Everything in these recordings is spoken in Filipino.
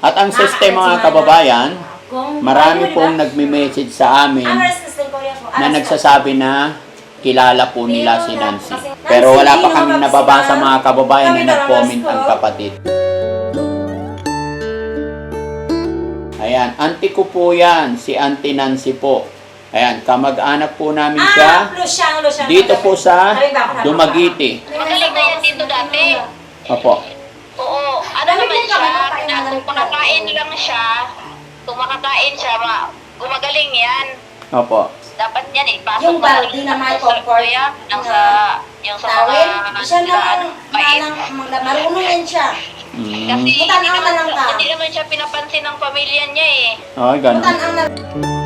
At ang system mga kababayan, marami pong nagme-message sa amin na nagsasabi na kilala po nila si Nancy. Pero wala pa kaming nababasa mga kababayan na nag-comment ang kapatid. Ayan, auntie ko po yan, si Auntie Nancy po. Ayan, kamag-anak po namin siya. Ah, Lusyang. Dito po sa Dumagiti. Magaling na yan dito dati. Opo. Oo. Ano naman siya, na, kung makakain lang siya, kung makakain siya, ma, gumagaling yan. Opo. Dapat yan eh, pasok Yung baldi na may comfort. Kuya, yung sa, yung sa Tawin, mga, siya na ano, pait. manang, marunong yan siya. Mm. Kasi hindi Mutan ang naman, ka. hindi naman siya pinapansin ng pamilya niya eh. Oh, ganun. Mutan ang na...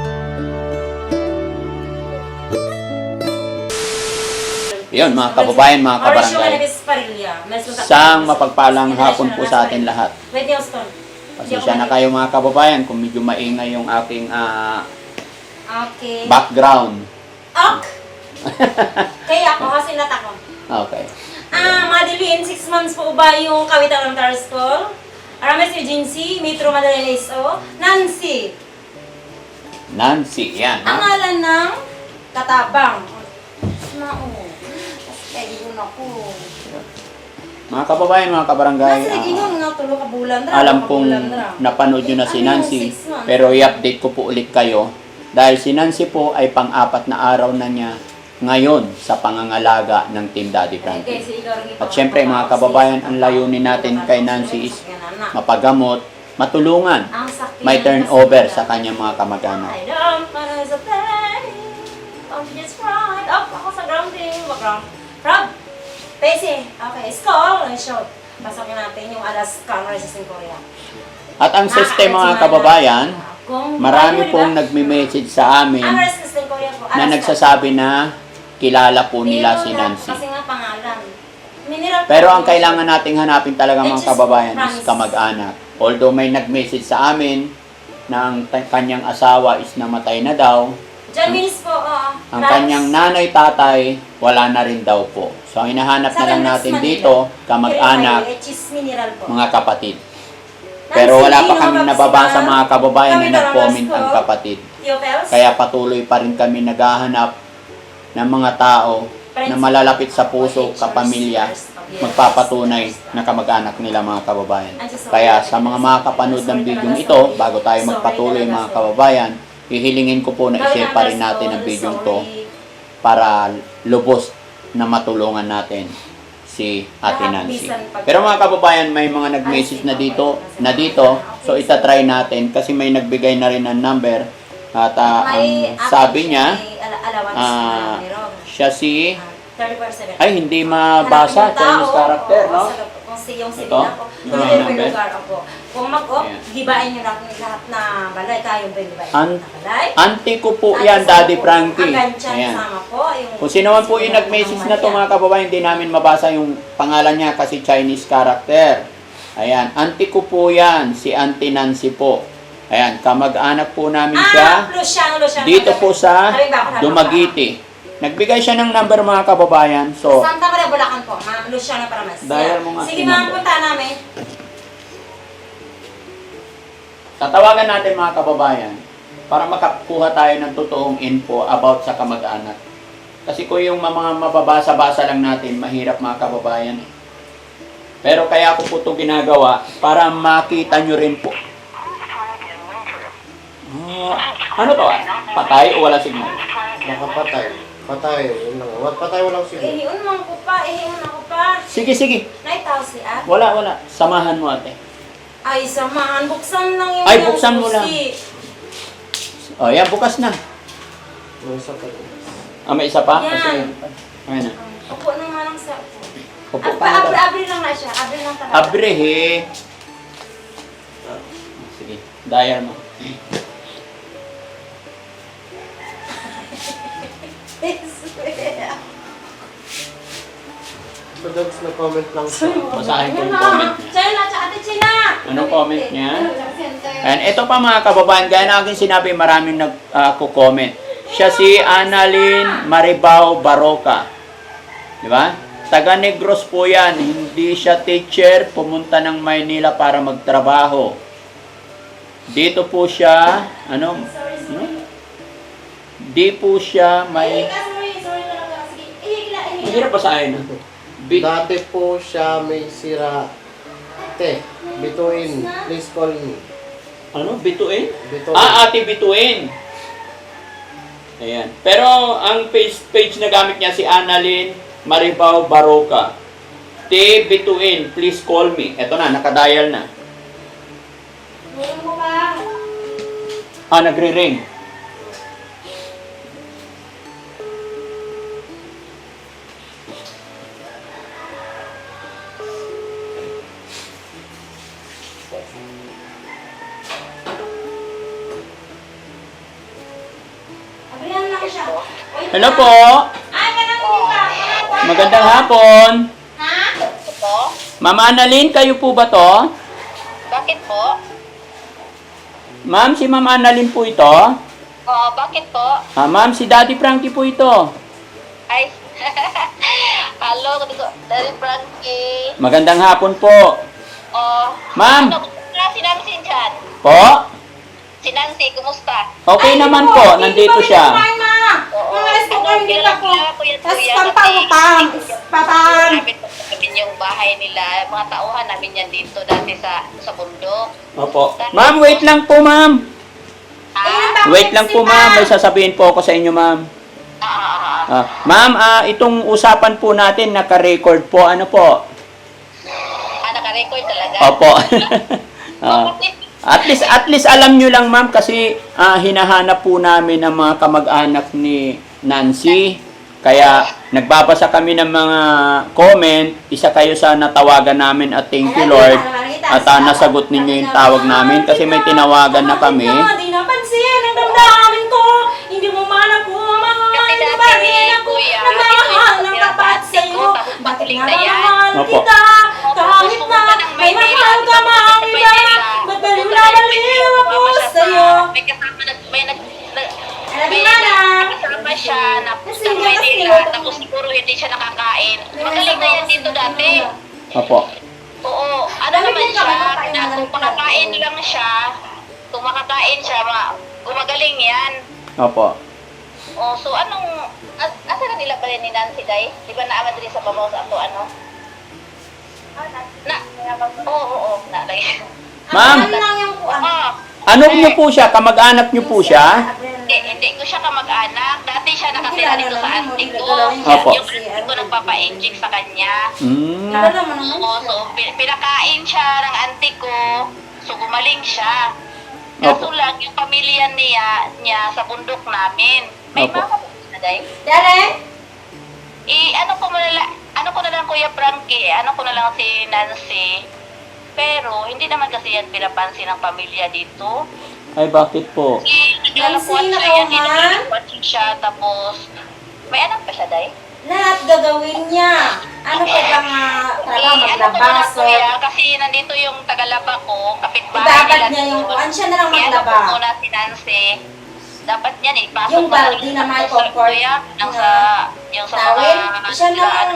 Yun, mga kababayan, mga kabarangay. Sang mapagpalang hapon po sa atin lahat. Pasensya na kayo mga kababayan kung medyo maingay yung aking ah, Okay. background. Ok. Kaya ako kasi natako. Okay. Ah, Madeline, six months po ba yung kawitan ng Tar School? Arames Eugene Metro Madalena SO, Nancy. Nancy, yan. Ang Ha? ngalan ng katabang. Mao. Kasi yun ako. Mga kababayan, mga kabarangay, Nasa ah, ingon nga tulo ka bulan ra. alam kong napanood nyo na si Ano, Nancy, six months? pero i-update ko po ulit kayo. Dahil si Nancy po ay pang-apat na araw na niya ngayon sa pangangalaga ng Team Daddy Frankie. At syempre mga kababayan, ang layunin natin kay Nancy is mapagamot, matulungan, may turnover sa kanyang mga kamag-anak. I wanna sa pain. Just right. Up ako sa grounding. Background. Rob. Pesi. Okay. Skull. And shoot. Pasokin natin yung Alaska Resisting Korea. At ang system mga kababayan, marami pong nagme-message sa amin Ang Resisting Korea po. na nagsasabi na kilala po nila si Nancy. Kasi nga pangalan. Mineral Pero ang kailangan nating hanapin talaga mga kababayan is kamag-anak. Although may nag-message sa amin na ang kanyang asawa is namatay na daw, John Minis po. oo. ang Rice. kanyang nanay-tatay wala na rin daw po. So ang hinahanap na Sa lang Manila, natin Manila. dito, kamag-anak, Pero may cheese mineral po. mga kapatid. Nancy, Pero wala pa Dino, kami nababasa mga kababayan na nag-comment Damasco, ang kapatid. Tio Pels. Kaya patuloy pa rin kami naghahanap ng mga tao na malalapit sa puso, kapamilya, magpapatunay na kamag-anak nila mga kababayan. Kaya sa mga makakapanood ng video ito, bago tayo magpatuloy mga kababayan, hihilingin ko po na i-share pa rin natin ang video to para lubos na matulungan natin si Ate Nancy. Pero mga kababayan, may mga nag-message na dito, na dito, so itatry natin kasi may nagbigay na rin ng number at ah, ang sabi niya, ah, siya si, ay hindi mabasa, Chinese character, no? Kung si yung sila po. Yung yung number? lugar ako. Kung mag-op, Ayan. gibain nyo lang lahat na balay. Kayong ba An- na balay? Auntie ko po yan, Daddy po, Frankie. Ang gansyan Ayan. sama po. Yung, Kung sino man po yung nag-message na to mga kababayan, hindi namin mabasa yung pangalan niya kasi Chinese character. Ayan, auntie ko po yan, si Auntie Nancy po. Ayan, kamag-anak po namin siya. Ah, Luciano, Luciano. Dito po sa ba ako, Dumagiti. Nagbigay siya ng number mga kababayan. So, Santa Maria, Bulacan po. Ma'am Luciano Paramas. Dial mo nga Sige si ma'am, number. punta namin. tatawagan natin mga kababayan para makakuha tayo ng totoong info about sa kamag-anak. Kasi kung yung mga mababasa-basa lang natin, mahirap mga kababayan. eh. Pero kaya ko po ito ginagawa para makita nyo rin po. Ah, ano to? ah? Patay o wala signal? Nakapatay. Patay. Yun lang. Wat patay walang sige. Ihiun mo ko pa, ihiun ako pa. Sige, sige. Naitaw si At. Wala, wala. Samahan mo ate. Ay, samahan. Buksan lang yung Ay, yung buksan mo lang. susi. O, yan, bukas na. May isa pa rin. Ah, may isa pa? Yan. Kasi, ayan na. Upo na nga lang sa upo. Upo Ab- daw. abri, abri lang na siya. Abri lang talaga. Abre, he. Ah, Sige, dial mo. So, Dogs, na-comment lang siya. Basahin ko yung comment na. niya. China, tsaka ate China. Anong comment niya? And ito pa mga kababayan, gaya na aking sinabi, maraming nag-comment. Siya si Annalyn Maribao Baroka. Di ba? Taga Negros po yan. Hindi siya teacher, pumunta ng Maynila para magtrabaho. Dito po siya, ano, ano? Di po siya may... sorry, sorry talaga. Sige, ihigla, ihigla. Mahirap basahin. Bit, Dati po siya may sira. Te, bituin. Please call me. ano? Bituin? Bituin. Ah, ate Bituin. Ayan. Pero ang page, page na gamit niya si Annalyn Maribao Baroka. T. Bituin, please call me. Eto na, nakadial na. Meron mo ba? Ah, nagre-ring. Hello po. Magandang hapon. Ha? Po? Ma'am Annalyn, kayo po ba to? Bakit po? Ma'am, si Ma'am Annalyn po ito. Oo, bakit po? Ah, ma'am, si Daddy Frankie po ito. Ay, Hello, Dari Frankie. Magandang hapon po. Oh, Ma'am. Ano, kumusta si Nancy dyan? Po? Si Nancy, kumusta? Okay Ay, naman po, hindi nandito pa siya. kumain, ma. Oo. Pa ko. kilala ko yan, Tapos kuya, pampang kasi- upang. Papang. Namin namin yung bahay nila, mga tauhan namin yan dito dati sa sa bundok. Opo. Ma'am, wait lang po, ma'am. Ah, Wait lang po, ma'am. May sasabihin po ako sa inyo, ma'am. ah, ah, ah. Ah, ma'am, ah, itong usapan po natin, naka-record po. Ano po? Ah, naka-record talaga. Opo. Ah, at least at least alam nyo lang ma'am kasi ah, hinahanap po namin ng mga kamag-anak ni Nancy. Kaya nagbabasa kami ng mga comment, isa kayo sa natawagan namin at thank you Lord. At ah, nasagot ninyo yung tawag namin kasi may tinawagan na kami. Hindi napansin ang damdamin ko. Eh, ako kuya, nagmamahal ng ito yung tapat sa'yo? ko, Bakit na yan. mahal Opo. kita? Kahit na may mahal ka mang iba. Maynila. Ba't baliw Gusto na baliw ako sa- sa'yo? May kasama nag may nag may mo na. nag- kasama siya na Maynila, kasi- tapos siguro hindi siya nakakain. Magaling na yan dito dati. Opo. Oo, ano naman siya, na ng kung makakain lang siya, kung makakain siya, ma- gumagaling yan. Opo. Oh, so anong, as, asa na nila pala ni Nancy Day? Di ba naamad rin sa babaw sa ato, ano? Na, oo, oo, oo, na, like, Ma'am. Ano lang yung kuan? Oo. Ano nyo po siya? Kamag-anak nyo po siya? Hindi, hindi ko siya kamag-anak. Dati siya nakatira dito sa auntie ko. Opo. Yung auntie ko nagpapa-inject sa kanya. Mm. Oo, so pin- pinakain siya ng auntie ko. So gumaling siya. Kaso Opo. lang, yung pamilya niya, niya sa bundok namin. May Opo. mama po na day. Dali? Eh, ano ko na lang, ano ko na lang Kuya Frankie, ano ko na lang si Nancy. Pero, hindi naman kasi yan pinapansin ng pamilya dito. Ay, bakit po? Eh, naglalakwat Nancy, siya yan, nakauman? naglalakwat siya, tapos, may anak pa siya, Day? Lahat gagawin niya. Ano pa bang uh, talaga Eh, ano ko na lang, maglabas? Kuya, kasi nandito yung tagalaba ko, kapitbahay Ibabad nila niya yung kuan, siya na lang Eh, ano maglaba. ko muna si Nancy, dapat yan eh, pasok Yung balde na may comfort Kuya, yung sa, yung sa Tawin? mga, Siya na ang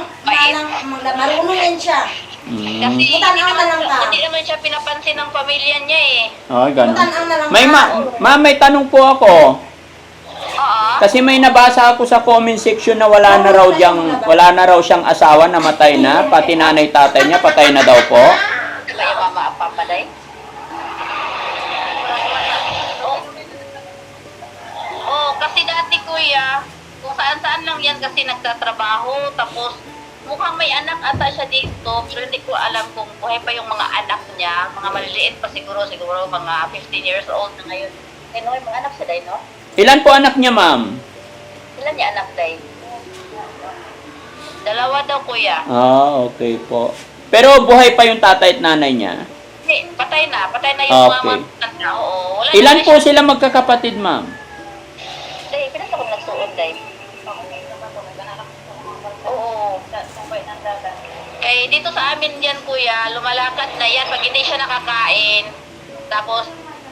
maglaba. Marunong yan siya. Mm. Kasi hindi Mutan ang naman, na lang ka. hindi naman siya pinapansin ng pamilya niya eh. Ay, ganun. Na May ma ma'am, may tanong po ako. Oo. Kasi may nabasa ako sa comment section na wala na raw diyang, wala na raw siyang asawa, namatay na, pati nanay tatay niya, patay na daw po. Yung mama at kasi dati kuya, kung saan saan lang yan kasi nagtatrabaho, tapos mukhang may anak ata siya dito, pero hindi ko alam kung buhay pa yung mga anak niya, mga maliliit pa siguro, siguro mga 15 years old na ngayon. Eh, no, may mga anak siya, day, no? Ilan po anak niya, ma'am? Ilan niya anak, day? Dalawa daw, kuya. Ah, okay po. Pero buhay pa yung tatay at nanay niya. Hindi, patay na. Patay na yung mga Okay. mga Oo. Wala Ilan po siya- sila magkakapatid, ma'am? Day, pinasa ko nagsuon, Day. Oo. Eh, dito sa amin yan, kuya, lumalakad na yan. Pag hindi siya nakakain, tapos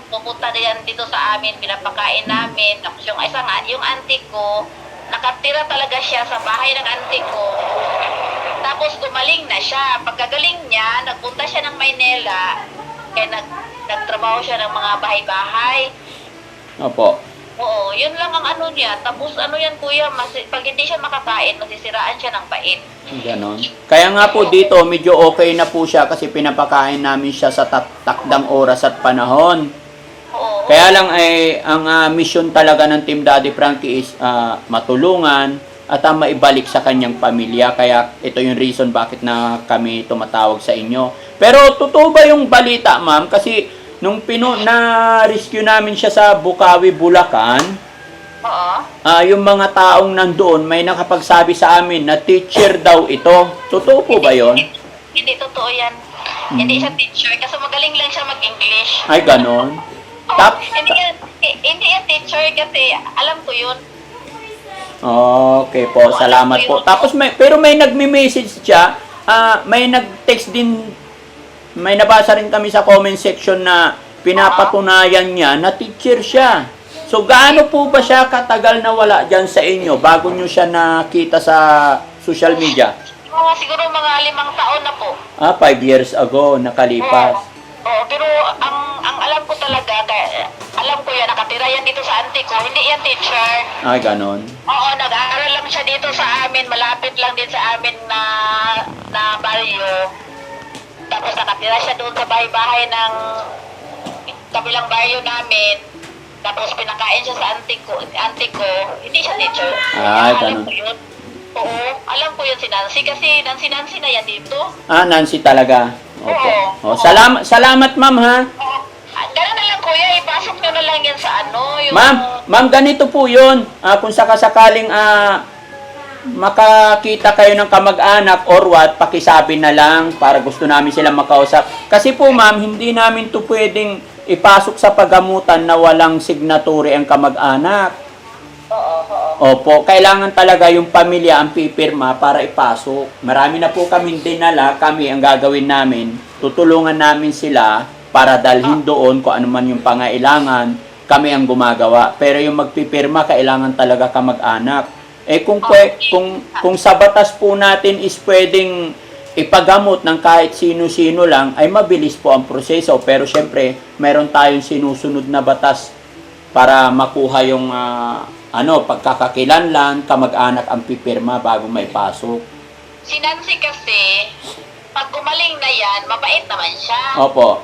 pupunta na dito sa amin, pinapakain namin. Tapos yung isang, yung auntie ko, nakatira talaga siya sa bahay ng auntie ko. Tapos gumaling na siya. Pagkagaling niya, nagpunta siya ng Maynila, kaya nag, nagtrabaho siya ng mga bahay-bahay. Opo. Oo, yun lang ang ano niya. Tapos ano yan kuya, mas, pag hindi siya makakain, masisiraan siya ng bait. Ganon. Kaya nga po dito, medyo okay na po siya kasi pinapakain namin siya sa tak- takdang oras at panahon. Oo. Kaya lang ay ang ah, mission talaga ng Team Daddy Frankie is ah, matulungan at ah, maibalik sa kanyang pamilya. Kaya ito yung reason bakit na kami tumatawag sa inyo. Pero totoo ba yung balita, ma'am? Kasi nung pino na rescue namin siya sa Bukawi, Bulacan, Oo. ah, yung mga taong nandoon may nakapagsabi sa amin na teacher daw ito. Totoo po ba yon? Hindi totoo yan. Hindi siya teacher kasi magaling lang siya mag-English. Ay, ganon. Oh, Tap- hindi yan, hi- hindi yan teacher kasi alam ko yun. Okay po, salamat po. Tapos may pero may nagme-message siya, ah may nag-text din may nabasa rin kami sa comment section na pinapatunayan niya na teacher siya. So gaano po ba siya katagal na wala diyan sa inyo bago niyo siya nakita sa social media? Mga siguro mga limang taon na po. Ah, five years ago nakalipas. Oo, pero ang ang alam ko talaga, kaya, alam ko yan, nakatira yan dito sa auntie ko, hindi yan teacher. Ay, ganon. Oo, nag-aaral lang siya dito sa amin, malapit lang din sa amin na na baryo. Tapos nakatira siya doon sa bahay-bahay ng kabilang baryo namin. Tapos pinakain siya sa auntie ko, auntie ko. Hindi siya teacher. Ah, alam ko yun. Oo, alam ko yun si Nancy kasi Nancy Nancy na yan dito. Ah, Nancy talaga. Opo. Oo. Oh, salamat salamat ma'am ha. Oo. Ah, Ganun na lang kuya, ipasok nyo na lang yan sa ano, yung... Ma'am, ma'am ganito po 'yun. Ah, kung sakasakaling ah makakita kayo ng kamag-anak or what, pakisabi na lang para gusto namin silang makausap. Kasi po ma'am, hindi namin to pwedeng ipasok sa pagamutan na walang signatory ang kamag-anak. Oo, oo. Opo, kailangan talaga yung pamilya ang pipirma para ipasok. Marami na po kaming dinala, kami ang gagawin namin. Tutulungan namin sila para dalhin doon kung ano man yung pangailangan, kami ang gumagawa. Pero yung magpipirma, kailangan talaga kamag-anak. Eh kung, pwe- kung, kung sa batas po natin is pwedeng ipagamot ng kahit sino-sino lang, ay mabilis po ang proseso. Pero syempre, meron tayong sinusunod na batas para makuha yung ah, ano pagkakakilanlan, kamag-anak ang pipirma bago may pasok. Si Nancy kasi, pag gumaling na yan, mabait naman siya. Opo.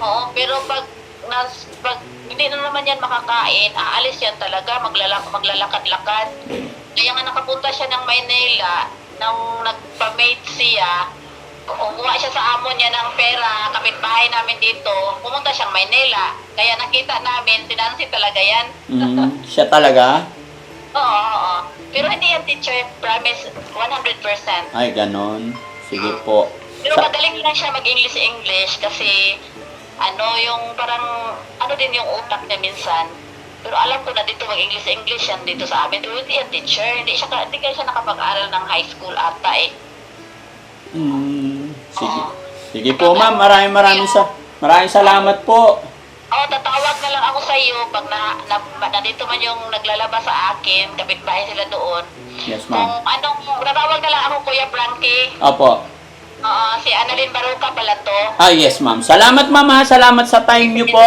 Oo, pero pag, nas, pag hindi na naman yan makakain, aalis yan talaga, maglalak, maglalakad-lakad. Kaya nga nakapunta siya ng Maynila, nang nagpa-mate siya, umuha siya sa amo niya ng pera, kapitbahay namin dito, pumunta siyang Maynila. Kaya nakita namin, si Nancy talaga yan. Mm, siya talaga? Oo, oo, oo. Pero hindi yan teacher, promise, 100%. Ay, ganon. Sige po. Pero Sa- magaling lang siya mag-English-English kasi ano yung parang ano din yung utak niya minsan. Pero alam ko na dito mag-English-English yan dito sa amin. Pero hindi yan teacher. Hindi, siya, hindi kaya siya nakapag-aral ng high school ata eh. Mm, sige. Sige po, ma'am. Maraming maraming sa maraming salamat po. Oo, tatawag na lang ako sa iyo pag na, na, nandito man yung naglalaba sa akin, kapitbahay sila doon. Yes, Kung ma'am. anong, tatawag na lang ako Kuya Frankie. Opo. Oo, si Annalyn Baruca pala to. Ah, yes, ma'am. Salamat, ma'am. ha. Salamat sa time niyo po.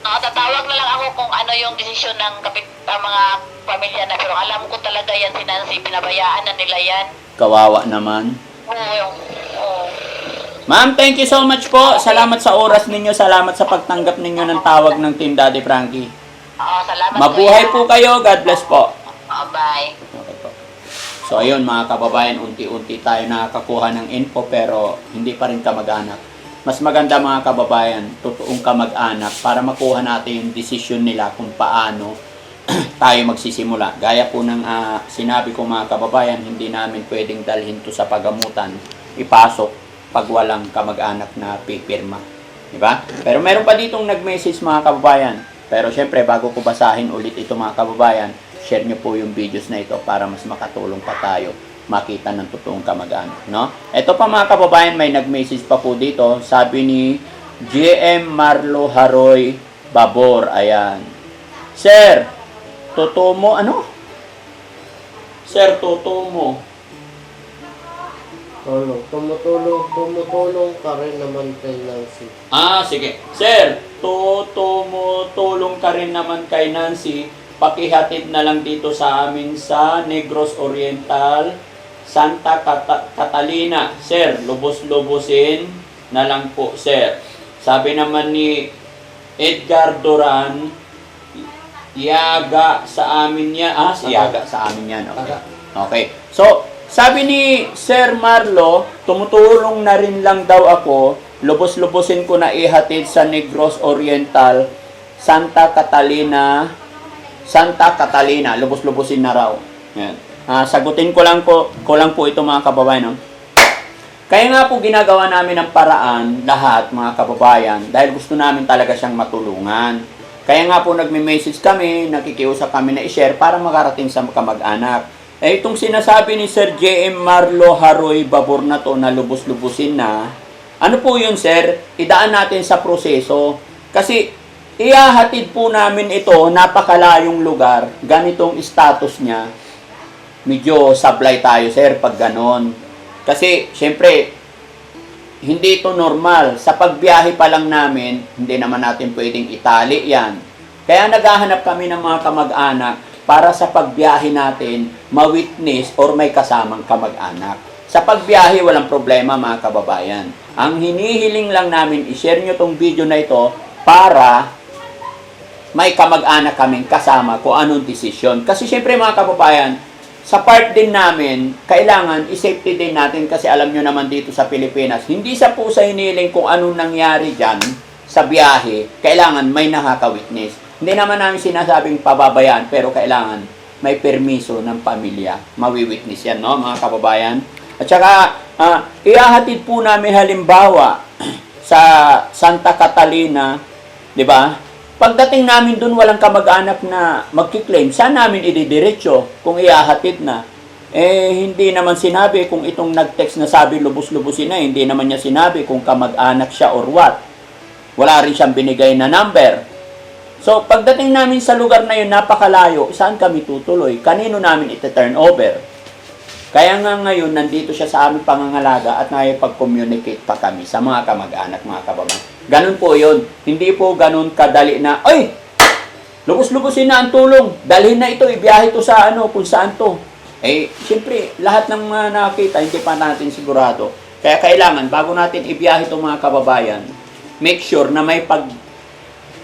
Oo, tatawag na lang ako kung ano yung desisyon ng kapit, ang mga pamilya na. Pero alam ko talaga yan si Nancy, pinabayaan na nila yan. Kawawa naman. Oo, yung, oo. Ma'am, thank you so much po. Salamat sa oras ninyo. Salamat sa pagtanggap ninyo ng tawag ng Team Daddy Frankie. Oo, salamat Mabuhay po kayo. God bless po. Oo, bye. Okay po. So ayun mga kababayan, unti-unti tayo nakakakuha ng info pero hindi pa rin kamag-anak. Mas maganda mga kababayan, totoong kamag-anak para makuha natin yung desisyon nila kung paano tayo magsisimula. Gaya po ng ah, sinabi ko mga kababayan, hindi namin pwedeng dalhin to sa pagamutan, ipasok pag walang kamag-anak na pipirma. Di ba? Pero meron pa ditong nag-message mga kababayan. Pero syempre, bago ko basahin ulit ito mga kababayan, share nyo po yung videos na ito para mas makatulong pa tayo makita ng totoong kamag-anak. No? Ito pa mga kababayan, may nag-message pa po dito. Sabi ni GM Marlo Haroy Babor. Ayan. Sir, totoo mo, ano? Sir, totoo mo. Tulong. Tumutulong, tumutulong ka rin naman kay Nancy. Ah, sige. Sir, tu- tumutulong ka rin naman kay Nancy. Pakihatid na lang dito sa amin sa Negros Oriental, Santa Cata- Catalina. Sir, lubos-lubosin na lang po, sir. Sabi naman ni Edgar Duran, Yaga sa amin niya. Ah, si Yaga sa amin yan. Okay. Okay. So, sabi ni Sir Marlo, tumutulong na rin lang daw ako. Lubos-lubosin ko na ihatid sa Negros Oriental, Santa Catalina, Santa Catalina. Lubos-lubosin na raw. Yan. Ah, sagutin ko lang po, ko lang po ito mga kababayan. No? Kaya nga po ginagawa namin ng paraan lahat mga kababayan dahil gusto namin talaga siyang matulungan. Kaya nga po nagme-message kami, nakikiusap kami na i-share para makarating sa kamag-anak. Eh itong sinasabi ni Sir J.M. Marlo Haroy Babor na to na lubos-lubusin na, ano po yun sir? Idaan natin sa proseso. Kasi ihahatid po namin ito, napakalayong lugar, ganitong status niya, medyo sablay tayo sir pag ganon. Kasi syempre, hindi ito normal. Sa pagbiyahe pa lang namin, hindi naman natin pwedeng itali yan. Kaya naghahanap kami ng mga kamag-anak para sa pagbiyahe natin, ma-witness or may kasamang kamag-anak. Sa pagbiyahe, walang problema mga kababayan. Ang hinihiling lang namin, i-share nyo tong video na ito para may kamag-anak kaming kasama kung anong desisyon. Kasi syempre mga kababayan, sa part din namin, kailangan i-safety din natin kasi alam nyo naman dito sa Pilipinas, hindi sa po sa hiniling kung anong nangyari dyan sa biyahe, kailangan may nakaka-witness. Hindi naman namin sinasabing pababayaan, pero kailangan may permiso ng pamilya. Mawi-witness yan, no, mga kababayan? At saka, ah, ihahatid po namin halimbawa sa Santa Catalina, di ba? Pagdating namin dun, walang kamag-anak na magkiklaim. Saan namin ididiretso kung iahatid na? Eh, hindi naman sinabi kung itong nag-text na sabi lubos-lubusin na, hindi naman niya sinabi kung kamag-anak siya or what. Wala rin siyang binigay na number. So, pagdating namin sa lugar na yun, napakalayo, saan kami tutuloy? Kanino namin iti-turn over? Kaya nga ngayon, nandito siya sa aming pangangalaga at nakipag-communicate pa kami sa mga kamag-anak, mga kababayan. Ganun po yun. Hindi po ganun kadali na, ay, lubos-lubosin na ang tulong. Dalhin na ito, ibiyahe ito sa ano, kung saan to. Eh, siyempre, lahat ng mga nakakita, hindi pa natin sigurado. Kaya kailangan, bago natin ibiyahe itong mga kababayan, make sure na may pag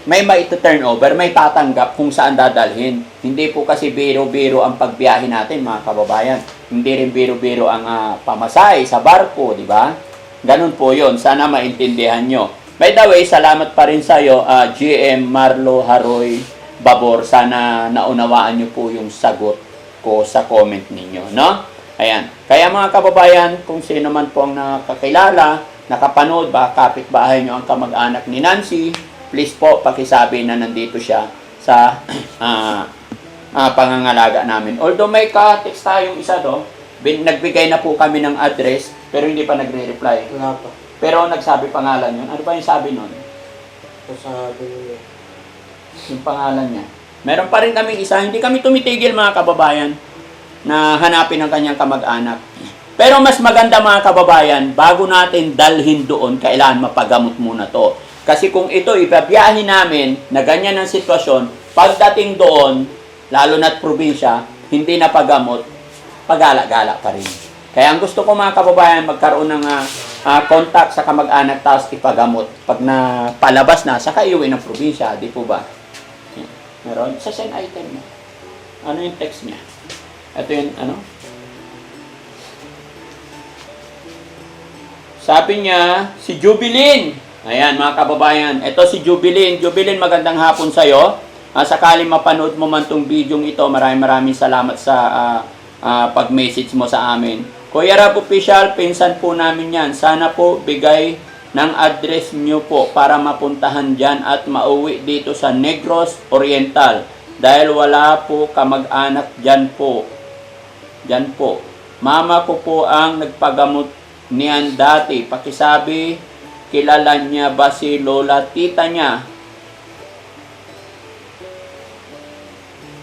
may turn over, may tatanggap kung saan dadalhin. Hindi po kasi biro-biro ang pagbiyahe natin, mga kababayan. Hindi rin biro-biro ang ah, pamasahe sa barko, di ba? Ganun po yon Sana maintindihan nyo. By the way, salamat pa rin sa iyo, GM Marlo Haroy Babor. Sana naunawaan nyo po yung sagot ko sa comment ninyo, no? Ayan. Kaya mga kababayan, kung sino man po ang nakakilala, nakapanood ba, kapitbahay nyo ang kamag-anak ni Nancy, please po pakisabi na nandito siya sa ah, ah, pangangalaga namin. Although may ka-text tayong isa do, bin, nagbigay na po kami ng address, pero hindi pa nagre-reply. Wala pa. Pero nagsabi pangalan yun. Ano ba yung sabi nun? Sasabi niya. Yung pangalan niya. Meron pa rin kami isa, hindi kami tumitigil mga kababayan na hanapin ang kanyang kamag-anak. Pero mas maganda mga kababayan, bago natin dalhin doon, kailangan mapagamot muna to. Kasi kung ito ibabiyahin namin na ganyan ang sitwasyon, pagdating doon, lalo na't probinsya, hindi na pagamot, pagala-gala pa rin. Kaya ang gusto ko mga kababayan, magkaroon ng ah, ah, contact sa kamag-anak tapos ipagamot. Pag na palabas na, saka iuwi ng probinsya, di po ba? Meron, sa send item niya. Ano yung text niya? Ito yung ano? Sabi niya, si Jubilin. Ayan, mga kababayan. Ito si Jubilin. Jubilin, magandang hapon sa'yo. Uh, sakali mapanood mo man tong video ito, maraming maraming salamat sa ah, ah, pag-message mo sa amin. Kuya Rab Official, pinsan po namin yan. Sana po bigay ng address nyo po para mapuntahan dyan at mauwi dito sa Negros Oriental. Dahil wala po kamag-anak dyan po. Dyan po. Mama ko po ang nagpagamot niyan dati. Pakisabi, kilala niya ba si Lola tita niya?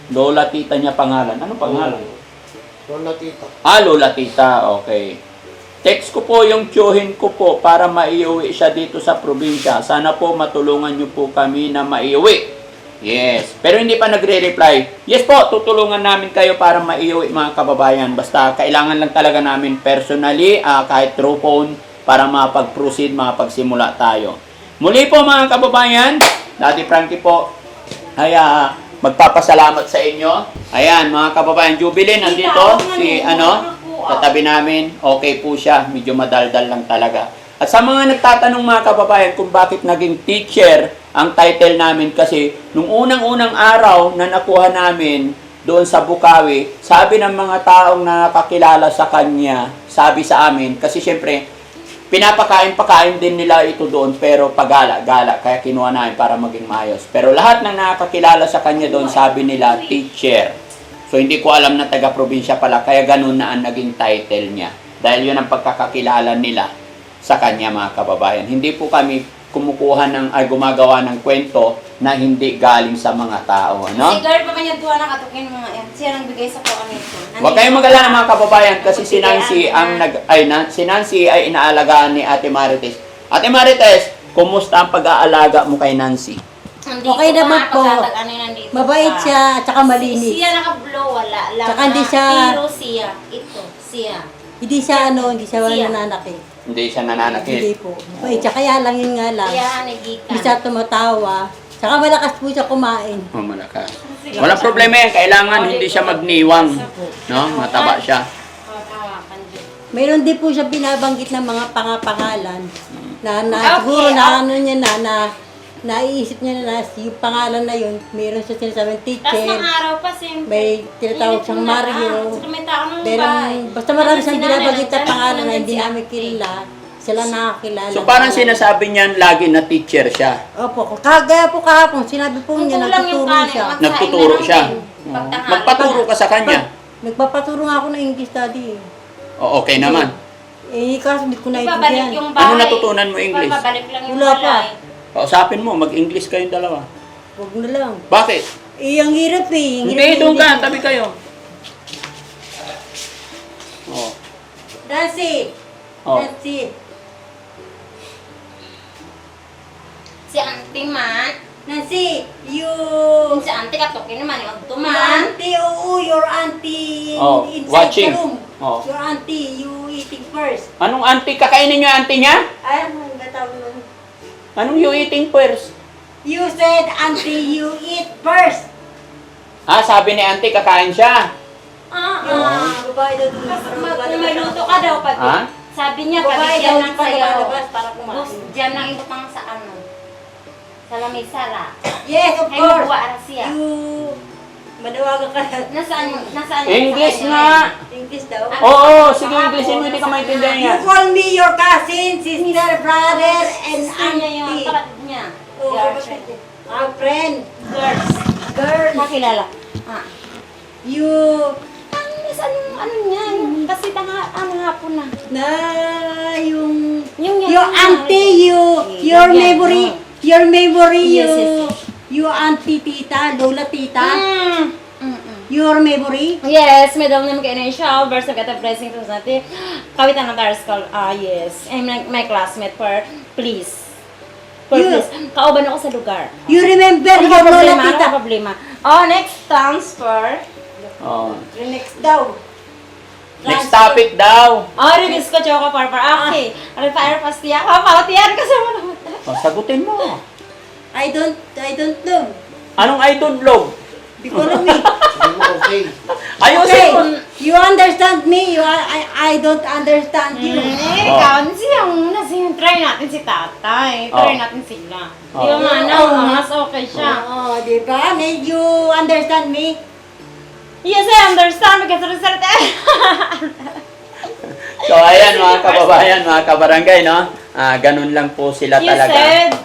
Lola tita niya pangalan. Ano pangalan? Lola tita. Ah, Lola tita. Okay. Text ko po yung tiyuhin ko po para maiuwi siya dito sa probinsya. Sana po matulungan niyo po kami na maiuwi. Yes. Pero hindi pa nagre-reply. Yes po, tutulungan namin kayo para maiuwi mga kababayan. Basta kailangan lang talaga namin personally, ah, kahit through phone, para mapag-proceed, mapagsimula tayo. Muli po mga kababayan, Daddy Frankie po, ay ah, magpapasalamat sa inyo. Ayan, mga kababayan, Jubilin, nandito si ano, katabi namin. Okay po siya, medyo madaldal lang talaga. At sa mga nagtatanong mga kababayan kung bakit naging teacher ang title namin kasi nung unang-unang araw na nakuha namin doon sa Bukawi, sabi ng mga taong nakakilala sa kanya, sabi sa amin, kasi syempre, pinapakain-pakain din nila ito doon pero pagala-gala kaya kinuha namin para maging maayos. Pero lahat ng nakakilala sa kanya doon sabi nila teacher. So hindi ko alam na taga-probinsya pala kaya ganun na ang naging title niya. Dahil yun ang pagkakakilala nila sa kanya mga kababayan. Hindi po kami kumukuha ng ay gumagawa ng kwento na hindi galing sa mga tao, Si no? girl pa kanya tuwa nakatukin mga yan. Siya nang bigay sa kuha nito. Huwag kayong mag-alala mga kababayan kasi si Nancy ang nag ay na, si Nancy ay inaalagaan ni Ate Marites. Ate Marites, kumusta ang pag-aalaga mo kay Nancy? Okay naman po. Ano Mabait siya, tsaka malinis. Siya naka-blow, wala lang. Tsaka hindi na. siya- Pero siya, ito, siya. Hindi siya ano, hindi siya Siya. nananakit. Hindi siya Hindi nananakit. po. Mabait siya, kaya lang yun nga lang. Kaya nagikan. Hindi siya tumatawa. Tsaka malakas po siya kumain. Oh, malakas. Walang problema yan. Kailangan hindi siya magniwang. No? Mataba siya. Hawakan din. Mayroon din po siya binabanggit ng mga pangapangalan na, na Okay, siguro na ah. ano niya na, na naiisip niya na, na yung pangalan na yun, mayroon siya sinasabing Tapos teacher, ng araw pa, siyempre. may tinatawag siyang Mario. Siyempre may tao ng Pero bahay. basta marami siyang na nanay, pangalan na hindi namin kilala. Sila nakakilala. So parang sinasabi niyan lagi na teacher siya. Opo, kagaya po kahapon, sinabi po Kung niya, kulang yung nagtuturo kanin, siya. Nagtuturo na lang siya. din. Pagtanghali. Magpaturo ka sa kanya. Nagpapaturo nga ako ng English study. eh. O, okay naman. Eh, kasi hindi ko Ibabalik naiintindihan. yung bahay. Ano natutunan mo English? Ibabalik lang yung Wala pa. balay. Kausapin mo, mag-English kayong dalawa. Huwag na lang. Bakit? Eh, ang hirap eh. Ang Hindi, hirap doon eh. ka. Tabi kayo. Oh. Nancy! Oh. Nancy! Si auntie man. Nancy! You... Si auntie katukin naman yung Your tuman. auntie, oo, your auntie in- Oh, inside watching. the room. Oh. Your auntie, you eating first. Anong auntie? Kakainin niyo yung auntie niya? Ay, ang gatawag nun. Anong you eating first? You said, auntie, you eat first. Ah, sabi ni auntie, kakain siya. Ah, ah. babae daw dun. Kasi mag- kung may luto ka daw pag Ha? sabi niya pag Babae diyan daw ng pa sayaw. lumalabas para kumain. Bus, diyan lang ibutang sa ano. Sa lamisara. Yes, of Ay, course. magbuwa na siya. You... Manawagan ka na. Nasaan, nasaan English nga. English daw. Oo, sige, Englishin mo, hindi ka maintindihan You yan. call me your cousin, sister, brother, and Sister niya yung auntie. kapatid niya. Oh, Girlfriend. Our friend. Girls. Girl. Nakilala. Ah. You... Ano, nasaan yung ano niya? Yung, kasi tanga, ano hapon na. Na yung... Yung yan. Your auntie, you... Your memory... oh. Your memory, Yes, you... yes, You auntie tita, lola tita. Mm. Mm-mm. Your memory. Yes, may daw naman kayo na siya. Verse of a blessing to natin. Kawitan ng Taras Call. Ah, yes. I'm like my classmate for please. For You- please. Kauban ako sa lugar. You remember Ano your ka lola problema? Ano tita. ka problema? Oh, next transfer. Oh. Next daw. Next topic daw. Oh, release ko choco parpar. Okay. Ano fire fast niya? Oh, pautiyan kasi mo naman. Oh, sagutin mo. I don't... I don't know. Anong I don't love? Di ko alam eh. Okay. Ayusin mo. You understand me. You, I, I don't understand you. Eh, Oh. ikaw, siya muna. Siya, try natin si tatay. Try Oh. natin sila. Oh. Di ba nga na, Oh. mas okay siya. Oo, di ba? May you understand me? Yes, I understand because result So, ayan mga kababayan, mga kabarangay, no? Ah, ganun lang po sila You talaga.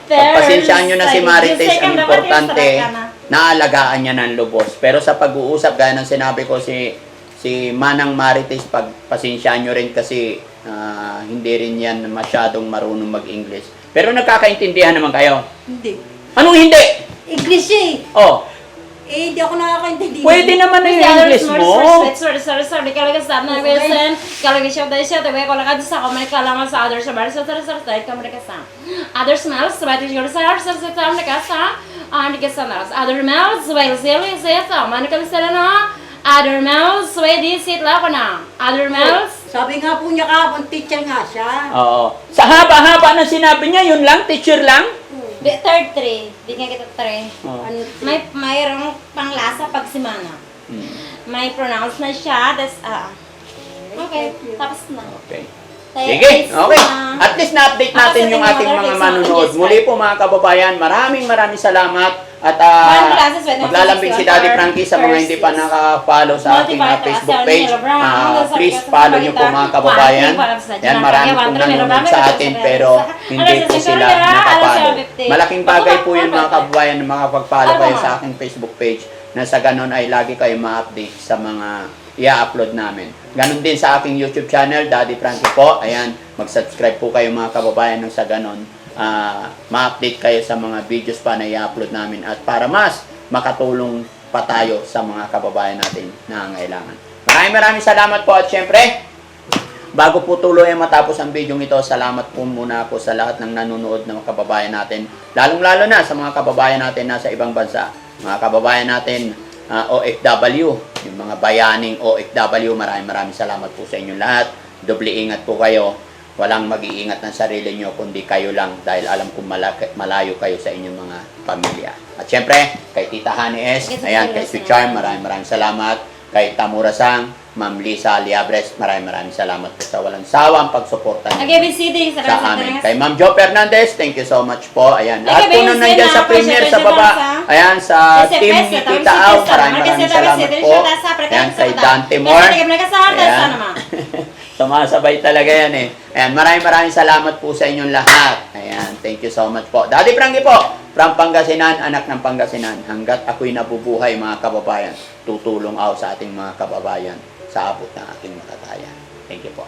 Pagpasensyahan nyo na si Marites, ang importante, na. naalagaan niya ng lubos. Pero sa pag-uusap, gaya ng sinabi ko si si Manang Marites, pagpasensyahan nyo rin kasi ah, hindi rin yan masyadong marunong mag-English. Pero nagkakaintindihan naman kayo. Hindi. Anong hindi? English eh. Oh, Eh, hindi ako nakakaintindi. Pwede naman na yung English mo. Sorry, sorry, sorry. Kalau kita start na person, kalau kita siya siya, tabi ko lang sa kamay kalangan sa others sa bar sa sorry, sorry, sorry, kamay ka sa. Other smells, sabay yung sa sorry, sorry, sorry, ka sa. And ka sa nas. Other smells, well, silly, say sa, man ka sa na. Other smells, way di sit la ko na. Other smells, Sabi nga po niya kahapon, teacher nga siya. Oo. Sa haba-haba na sinabi niya, yun lang, teacher lang. Third three. Di nga kita three. Oo. Ano, May mayroong panglasa pag simana. Hmm. May pronounce na siya, tas ah. Okay, tapos na. Okay. Sige, okay. na. At least na-update natin yung ating mga manunood. Muli po mga kababayan, maraming maraming salamat. At uh, maglalambing si Daddy Frankie sa mga hindi pa verses. nakaka-follow sa aking uh, Facebook page. ano, Ah, sa please follow niyo po mga kababayan. One, two, Yan, marami sa pong nanonood sa atin pero hindi po sila nakapalo. Malaking bagay po yun mga kababayan na makapag-follow Ano kayo sa aking Facebook page na sa ganon ay lagi kayo ma-update sa mga i-upload namin. Ganon din sa aking YouTube channel, Daddy Frankie po. Ayan, mag-subscribe po kayo mga kababayan ng sa ganon. ah, ma-update kayo sa mga videos pa na i-upload namin at para mas makatulong pa tayo sa mga kababayan natin na nangangailangan. Maraming maraming salamat po at syempre, Bago po tuloy matapos ang video ito, salamat po muna ako sa lahat ng nanonood ng mga kababayan natin. Lalong-lalo na sa mga kababayan natin nasa ibang bansa. Mga kababayan natin ah, OFW, yung mga bayaning OFW, maraming maraming salamat po sa inyong lahat. Doble ingat po kayo. Walang mag-iingat ng sarili nyo kundi kayo lang dahil alam kong malayo kayo sa inyong mga pamilya. At syempre, kay Tita Honey S, ayan, kay Sweet Charm, maraming maraming salamat. Kay Tamura Sang, Ma'am Lisa Liabres, maraming maraming salamat po sa walang sawang pagsuporta niyo Nag-ABCD sa sa amin. Kay Ma'am Jo Fernandez, thank you so much po. Ayan, lahat po Nag-ABCD nang nandyan na sa ako, premier siya, sa baba. Ayan, sa team ni Tita Au, maraming maraming sa salamat po. Ayan, kay Dante Moore. Ayan. Sumasabay talaga yan eh. Ayan, maraming maraming salamat po sa inyong lahat. Ayan, thank you so much po. Daddy Frankie po, from Pangasinan, anak ng Pangasinan. Hanggat ako'y nabubuhay mga kababayan, tutulong ako sa ating mga kababayan sa abot ng aking makatayan. Thank you po.